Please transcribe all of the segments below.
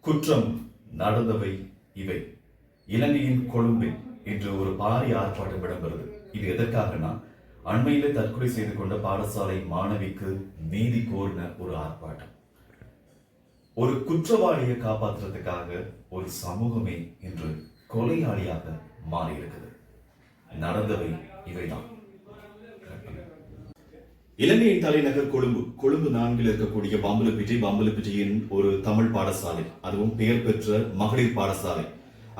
குற்றம் நடந்தவை இவை. இலங்கையின் கொழும்பில் இன்று ஒரு பாரிய ஆர்ப்பாட்டம் இடம்பெறுது. இது எதற்காகனா? அண்மையில தற்கொலை செய்து கொண்ட பாடசாலை மாணவிக்கு நீதி கோரின ஒரு ஆர்ப்பாட்டம். ஒரு குற்றவாளியை காப்பாற்றுறதுக்காக ஒரு சமூகமே இன்று கொலையாளியாக மாறியிருக்குது. நடந்தவை இவைதான். இலங்கையின் தலைநகர் கொழும்பு கொழும்பு நான்கில் இருக்கக்கூடிய பாம்புலப்பிட்டி பாம்புலப்பிட்டியின் ஒரு தமிழ் பாடசாலை. அதுவும் பெயர் பெற்ற மகளிர் பாடசாலை.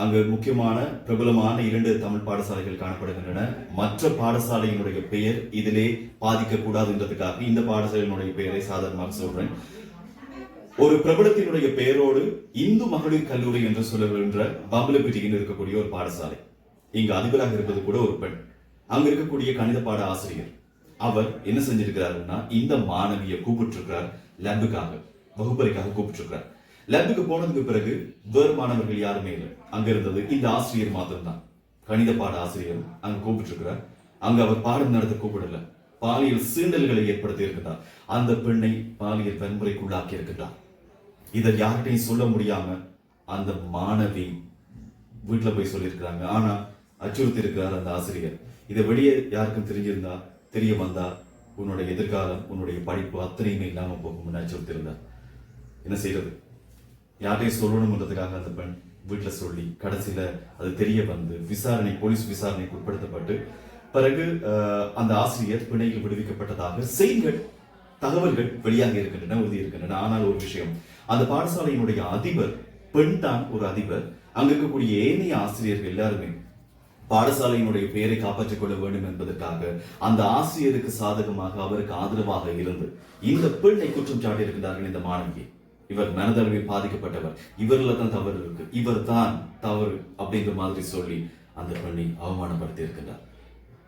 அங்கு முக்கியமான பிரபலமான இரண்டு தமிழ் பாடசாலைகள் காணப்படுகின்றன. மற்ற பாடசாலையினுடைய பெயர் இதிலே பாதிக்கக்கூடாதுன்றதுக்காக இந்த பாடசாலையினுடைய பெயரை சாதாரணமாக சொல்றேன். ஒரு பிரபலத்தினுடைய பெயரோடு இந்து மகளிர் கல்லூரி என்று சொல்லுகின்ற பாம்புலப்பிட்டியில் இருக்கக்கூடிய ஒரு பாடசாலை. இங்கு அதிபராக இருப்பது கூட ஒரு பெண். அங்கு இருக்கக்கூடிய கணித பாட ஆசிரியர். அவர் என்ன செஞ்சிருக்கிறாருன்னா இந்த மாணவியை கூப்பிட்டுருக்கிறார் லேபுக்காக வகுப்பறைக்காக கூப்பிட்டுருக்கிறார். லேபுக்கு போனதுக்கு பிறகு வேறு மாணவர்கள் யாருமே இல்லை. அங்க இருந்தது இந்த ஆசிரியர் மாத்திரம்தான். கணித பாட ஆசிரியர் அங்க கூப்பிட்டுருக்கிறார். அங்க அவர் பாடம் நடத்த கூப்பிடல. பாலியல் சீண்டல்களை ஏற்படுத்தி இருக்கின்றார் அந்த பெண்ணை பாலியல் வன்முறைக்குள்ளாக்கி இருக்கின்றார் இதை யார்கிட்டையும் சொல்ல முடியாம அந்த மாணவி வீட்டில் போய் சொல்லியிருக்கிறாங்க. ஆனா அச்சுறுத்தி இருக்கிறார் அந்த ஆசிரியர். இதை வெளியே யாருக்கும் தெரிஞ்சிருந்தா தெரிய வந்தால் உன்னுடைய எதிர்காலம் உன்னுடைய படிப்பு அத்தனையுமே இல்லாமல் போகும்னு அச்சுறுத்திருந்தார் என்ன செய்யறது? யார்கிட்டையும் சொல்லணும்ன்றதுக்காக அந்த பெண் வீட்டில் சொல்லி கடைசியில் அது தெரிய வந்து விசாரணை போலீஸ் விசாரணைக்கு உட்படுத்தப்பட்டு பிறகு அந்த ஆசிரியர் பிணையில் விடுவிக்கப்பட்டதாக செய்திகள் தகவல்கள் வெளியாக இருக்கின்றன உறுதி இருக்கின்றன. ஆனால் ஒரு விஷயம் அந்த பாடசாலையினுடைய அதிபர் பெண் தான் ஒரு அதிபர். அங்க இருக்கக்கூடிய ஏனைய ஆசிரியர்கள் எல்லாருமே பாடசாலையினுடைய பெயரை காப்பாற்றிக் கொள்ள வேண்டும் என்பதற்காக அந்த ஆசிரியருக்கு சாதகமாக அவருக்கு ஆதரவாக இருந்து இந்த பெண்ணை குற்றம் சாட்டியிருக்கிறார்கள் இந்த மாணவியை. இவர் மனதளவில் பாதிக்கப்பட்டவர். இவர்ல தான் தவறு இருக்கு. இவர் தான் தவறு அப்படிங்கிற மாதிரி சொல்லி அந்த பெண்ணை அவமானப்படுத்தி இருக்கின்றார்.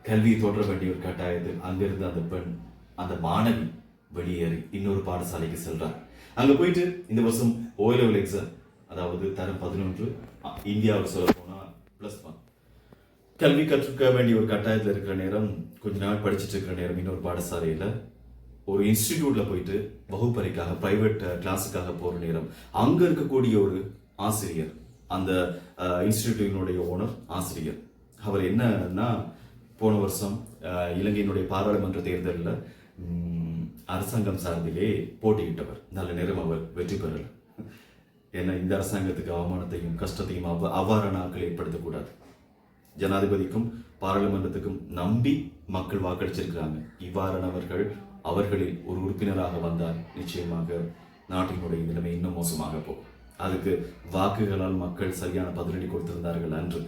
கல்வியை தொடர வேண்டிய ஒரு கட்டாயத்தில் அங்கிருந்து அந்த பெண் அந்த மாணவி வெளியேறி இன்னொரு பாடசாலைக்கு செல்றார். அங்க போயிட்டு இந்த வருஷம் ஓ லெவல் எக்ஸாம் அதாவது தரம் பதினொன்று இந்தியாவுக்கு சொல்ல போனா பிளஸ் ஒன் கல்வி கற்றுக்க வேண்டிய ஒரு கட்டாயத்தில் இருக்கிற நேரம் கொஞ்ச நாள் படிச்சுட்டு இருக்கிற நேரம் இன்னொரு பாடசாலையில் ஒரு இன்ஸ்டிடியூட்ல போயிட்டு வகுப்பறைக்காக பிரைவேட் கிளாஸுக்காக போகிற நேரம் அங்கே இருக்கக்கூடிய ஒரு ஆசிரியர் அந்த இன்ஸ்டிடியூட்டினுடைய ஓனர் ஆசிரியர். அவர் என்னன்னா போன வருஷம் இலங்கையினுடைய பாராளுமன்ற தேர்தலில் அரசாங்கம் சார்பிலே போட்டியிட்டவர். நல்ல நேரம் அவர் வெற்றி பெறல. ஏன்னா இந்த அரசாங்கத்துக்கு அவமானத்தையும் கஷ்டத்தையும் அவ அவ்வாறான ஆட்கள் ஏற்படுத்தக்கூடாது. ஜனாதிபதிக்கும் பாராளுமன்றத்துக்கும் நம்பி மக்கள் வாக்களிச்சிருக்கிறாங்க. இவ்வாறானவர்கள் அவர்களில் ஒரு உறுப்பினராக வந்தால் நிச்சயமாக நாட்டினுடைய நிலைமை இன்னும் மோசமாக போகும். அதுக்கு வாக்குகளால் மக்கள் சரியான பதிலடி கொடுத்திருந்தார்கள் அன்று.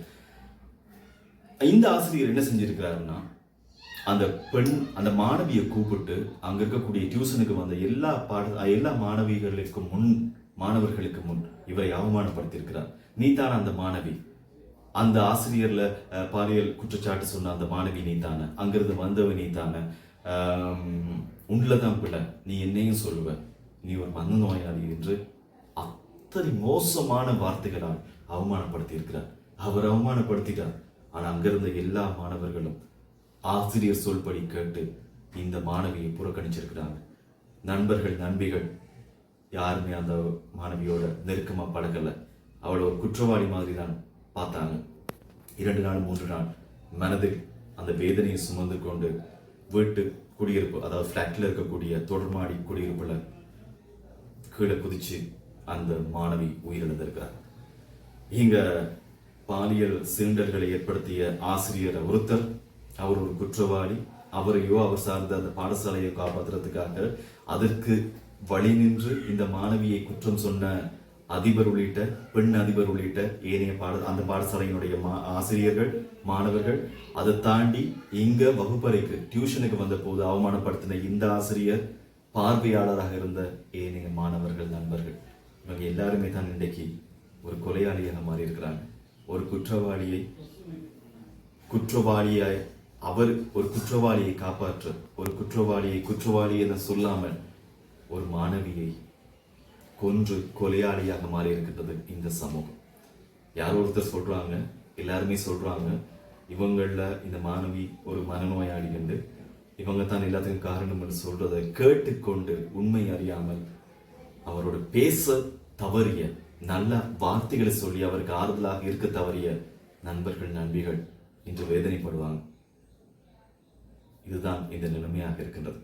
இந்த ஆசிரியர் என்ன செஞ்சிருக்கிறாருன்னா அந்த பெண் அந்த மாணவியை கூப்பிட்டு அங்க இருக்கக்கூடிய டியூஷனுக்கு வந்த எல்லா பாட எல்லா மாணவிகளுக்கு முன் மாணவர்களுக்கு முன் இவரை அவமானப்படுத்தியிருக்கிறார். நீ தான் அந்த மாணவி. அந்த ஆசிரியர்ல பாலியல் குற்றச்சாட்டு சொன்ன அந்த மாணவி நீ தானே. அங்கிருந்து வந்தவ நீ தானே. உன்னில் தான் பிள்ளை நீ என்னையும் சொல்லுவ. நீ ஒரு மன நோயாளி என்று அத்தனை மோசமான வார்த்தைகளால் அவமானப்படுத்தி இருக்கிறார் அவர் அவமானப்படுத்திட்டார். ஆனா அங்கிருந்த எல்லா மாணவர்களும் ஆசிரியர் சொல்படி கேட்டு இந்த மாணவியை புறக்கணிச்சிருக்கிறாங்க. நண்பர்கள் நண்பிகள் யாருமே அந்த மாணவியோட நெருக்கமாக பழகலை. அவளை ஒரு குற்றவாளி மாதிரி தான் பார்த்தாங்க இரண்டு நாள் மூன்று நாள் மனதில் அந்த வேதனையை சுமந்து கொண்டு வீட்டு குடியிருப்பு அதாவது ஃப்ளாட்டில் இருக்கக்கூடிய தொடர்மாடி குடியிருப்புல கீழே குதிச்சு அந்த மாணவி உயிரிழந்திருக்கிறார். இங்கே பாலியல் சிலிண்டர்களை ஏற்படுத்திய ஆசிரியர் ஒருத்தர் அவர் ஒரு குற்றவாளி. அவரையோ அவர் சார்ந்த அந்த பாடசாலையை காப்பாற்றுறதுக்காக அதற்கு வழி நின்று இந்த மாணவியை குற்றம் சொன்ன அதிபர் உள்ளிட்ட பெண் அதிபர் உள்ளிட்ட ஏனைய பாட அந்த பாடசாலையினுடைய மா ஆசிரியர்கள் மாணவர்கள் அதை தாண்டி இங்கே வகுப்பறைக்கு டியூஷனுக்கு வந்த போது அவமானப்படுத்தின இந்த ஆசிரியர் பார்வையாளராக இருந்த ஏனைய மாணவர்கள் நண்பர்கள். இவங்க எல்லாருமே தான் இன்றைக்கு ஒரு கொலையாளியாக மாறி இருக்கிறாங்க ஒரு குற்றவாளியை குற்றவாளியாய் அவர் ஒரு குற்றவாளியை காப்பாற்ற ஒரு குற்றவாளியை குற்றவாளி என சொல்லாமல் ஒரு மாணவியை கொன்று கொலையாளியாக மாறி இருக்கின்றது இந்த சமூகம். யாரோ ஒருத்தர் சொல்கிறாங்க எல்லாருமே சொல்கிறாங்க இவங்களில் இந்த மாணவி ஒரு மனநோயாளி என்று இவங்க தான் எல்லாத்துக்கும் காரணம் என்று சொல்றதை கேட்டுக்கொண்டு உண்மை அறியாமல் அவரோட பேச தவறிய நல்ல வார்த்தைகளை சொல்லி அவருக்கு ஆறுதலாக இருக்க தவறிய நண்பர்கள் நண்பிகள் இன்று வேதனைப்படுவாங்க. இதுதான் இந்த நிலைமையாக இருக்கின்றது.